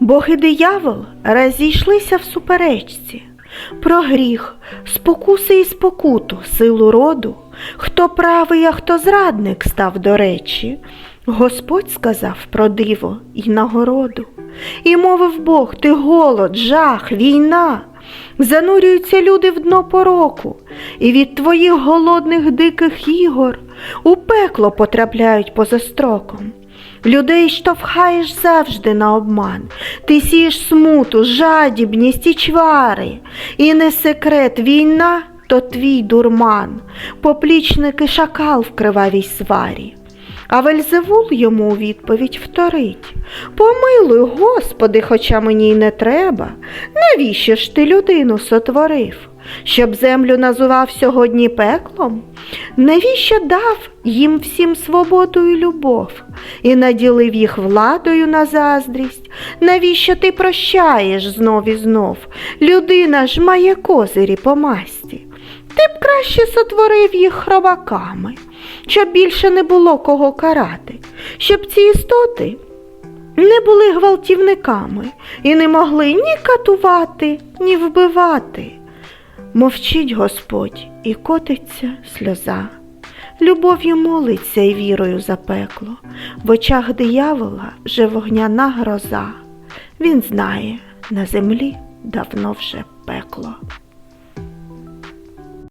Бог і диявол розійшлися в суперечці. Про гріх, спокуси і спокуту, силу роду, хто правий, а хто зрадник став до речі. Господь сказав про диво і нагороду. І мовив Бог, ти голод, жах, війна. Занурюються люди в дно пороку, і від твоїх голодних диких ігор у пекло потрапляють поза строком. Людей штовхаєш завжди на обман, ти сієш смуту, жадібність і чвари, і не секрет війна то твій дурман, поплічники шакал в кривавій сварі. А Вельзевул йому у відповідь вторить Помилуй, Господи, хоча мені й не треба. Навіщо ж ти людину сотворив? Щоб землю називав сьогодні пеклом? Навіщо дав їм всім свободу і любов і наділив їх владою на заздрість? Навіщо ти прощаєш знов і знов? Людина ж має козирі по масті. Ти б краще сотворив їх хробаками, щоб більше не було кого карати, щоб ці істоти не були гвалтівниками і не могли ні катувати, ні вбивати. Мовчить Господь і котиться сльоза. Любов'ю молиться і вірою за пекло. В очах диявола же вогняна гроза. Він знає, на землі давно вже пекло.